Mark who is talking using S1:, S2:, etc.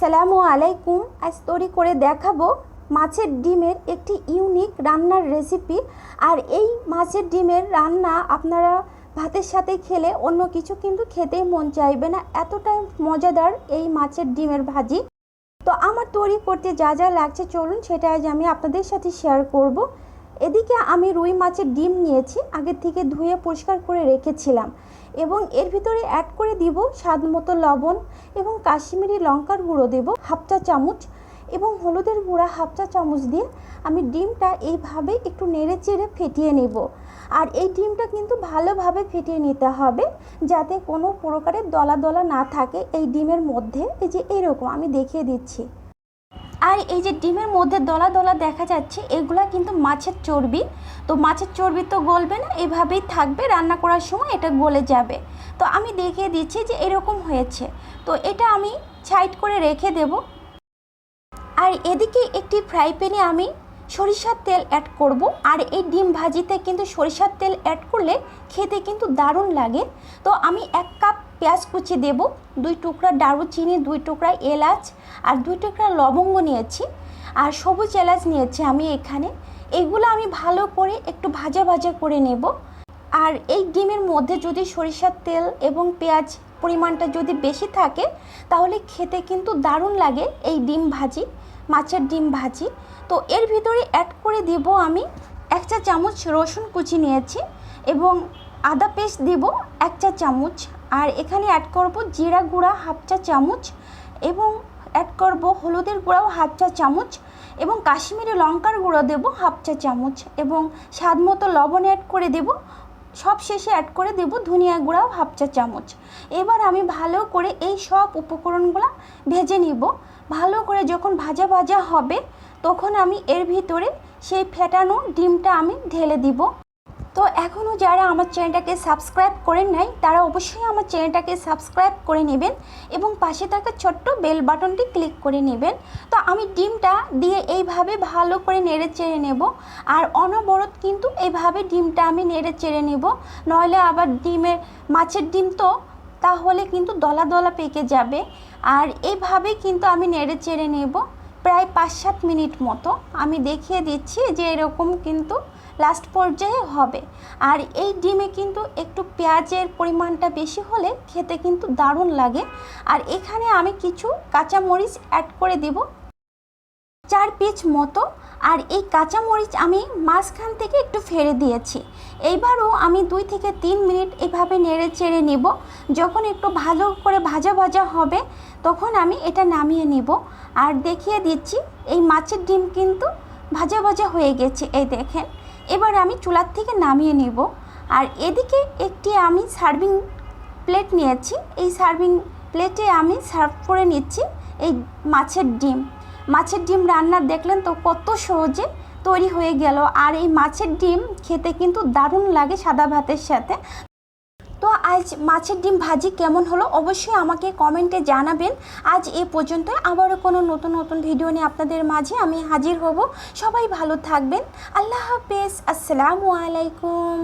S1: আসসালামু আলাইকুম। আজ তৈরি করে দেখাবো মাছের ডিমের একটি ইউনিক রান্নার রেসিপি। আর এই মাছের ডিমের রান্না আপনারা ভাতের সাথে খেলে অন্য কিছু কিন্তু খেতেই মন চাইবে না। এতটাই মজাদার এই মাছের ডিমের ভাজি। তো আমার তৈরি করতে যা যা লাগছে, চলুন সেটা আজ আমি আপনাদের সাথে শেয়ার করব। এদিকে আমি রুই মাছের ডিম নিয়েছি আগের থেকে ধুয়ে পরিষ্কার করে রেখেছিলাম এবং এর ভিতরে অ্যাড করে দিব স্বাদ মতো লবণ এবং কাশ্মীরি লঙ্কার গুঁড়ো দেব হাফ চা চামচ এবং হলুদের গুঁড়া হাফ চা চামচ দিয়ে আমি ডিমটা এইভাবে একটু নেড়ে চেড়ে ফেটিয়ে নেব। আর এই ডিমটা কিন্তু ভালোভাবে ফেটিয়ে নিতে হবে যাতে কোনো প্রকারের দলা দলা না থাকে এই ডিমের মধ্যে। এই যে এরকম আমি দেখিয়ে দিচ্ছি। আর এই যে ডিমের মধ্যে দলা দলা দেখা যাচ্ছে, এগুলা কিন্তু মাছের চর্বি। তো মাছের চর্বি তো গলবে না, এভাবেই থাকবে, রান্না করার সময় এটা গলে যাবে। তো আমি দেখিয়ে দিচ্ছি যে এরকম হয়েছে। তো এটা আমি সাইড করে রেখে দেব। আর এদিকে একটি ফ্রাই প্যানে আমি সরিষার তেল অ্যাড করব। আর এই ডিম ভাজিতে কিন্তু সরিষার তেল অ্যাড করলে খেতে কিন্তু দারুণ লাগে। তো আমি এক কাপ পেঁয়াজ কুচি দেব, দুই টুকরা দারুচিনি, দুই টুকরা এলাচ, আর দুই টুকরা লবঙ্গ নিয়েছি, আর সবুজ এলাচ নিয়েছি আমি এখানে। এগুলো আমি ভালো করে একটু ভাজা ভাজা করে নেব। আর এই ডিমের মধ্যে যদি সরিষার তেল এবং পেঁয়াজ পরিমাণটা যদি বেশি থাকে, তাহলে খেতে কিন্তু দারুণ লাগে এই ডিম ভাজি। মাছের ডিম ভাজি। তো এর ভিতরে অ্যাড করে দেব আমি এক চা চামচ রসুন কুচি নিয়েছি এবং আদা পেস্ট দেব এক চা চামচ। আর এখানে অ্যাড করব জিরা গুঁড়া হাফ চা চামচ এবং অ্যাড করব হলুদের গুঁড়াও হাফ চা চামচ এবং কাশ্মীরি লঙ্কার গুঁড়ো দেব হাফ চা চামচ এবং স্বাদ মতো লবণ অ্যাড করে দেব। সব শেষে অ্যাড করে দেব ধনিয়া গুঁড়াও হাফ চা চামচ। এবার আমি ভালো করে এই সব উপকরণগুলো ভেজে নিব। ভালো করে যখন ভাজা ভাজা হবে, তখন আমি এর ভিতরে সেই ফেটানো ডিমটা আমি ঢেলে দিব। তো এখনও যারা আমার চ্যানেলটাকে সাবস্ক্রাইব করেন নাই, তারা অবশ্যই আমার চ্যানেলটাকে সাবস্ক্রাইব করে নেবেন এবং পাশে থাকা ছোট্ট বেল বাটনটি ক্লিক করে নেবেন। তো আমি ডিমটা দিয়ে এইভাবে ভালো করে নেড়ে চেড়ে নেব আর অনবরত কিন্তু এইভাবে ডিমটা আমি নেড়ে চেড়ে নেব। নইলে আবার ডিমের মাছের ডিম তো, তাহলে কিন্তু দলা দলা পেকে যাবে। আর এইভাবেই কিন্তু আমি নেড়ে চেড়ে নেব প্রায় পাঁচ সাত মিনিট মতো। আমি দেখিয়ে দিচ্ছি যে এরকম কিন্তু লাস্ট পর্যায়ে হবে। আর এই ডিমে কিন্তু একটু পেঁয়াজের পরিমাণটা বেশি হলে খেতে কিন্তু দারুণ লাগে। আর এখানে আমি কিছু কাঁচামরিচ অ্যাড করে দেব। চার পিচ মতো। আর এই কাঁচামরিচ আমি মাঝখান থেকে একটু ফেলে দিয়েছি। এইবারও আমি দুই থেকে তিন মিনিট এভাবে নেড়ে চেড়ে নেব। যখন একটু ভালো করে ভাজা ভাজা হবে, তখন আমি এটা নামিয়ে নিব। আর দেখিয়ে দিচ্ছি, এই মাছের ডিম কিন্তু ভাজা ভাজা হয়ে গেছে, এই দেখেন। এবার আমি চুলার থেকে নামিয়ে নেব। আর এদিকে একটি আমি সার্ভিং প্লেট নিয়েছি। এই সার্ভিং প্লেটে আমি সার্ভ করে নিচ্ছি এই মাছের ডিম। মাছের ডিম রান্না দেখলেন তো কত সহজে তৈরি হয়ে গেল। আর এই মাছের ডিম খেতে কিন্তু দারুণ লাগে সাদা ভাতের সাথে। আজ মাছের ডিম ভাজি কেমন হলো অবশ্যই আমাকে কমেন্টে জানাবেন। আজ এ পর্যন্ত আবারও কোনো নতুন নতুন ভিডিও নিয়ে আপনাদের মাঝে আমি হাজির হব। সবাই ভালো থাকবেন। আল্লাহ হাফেজ। আসসালামু আলাইকুম।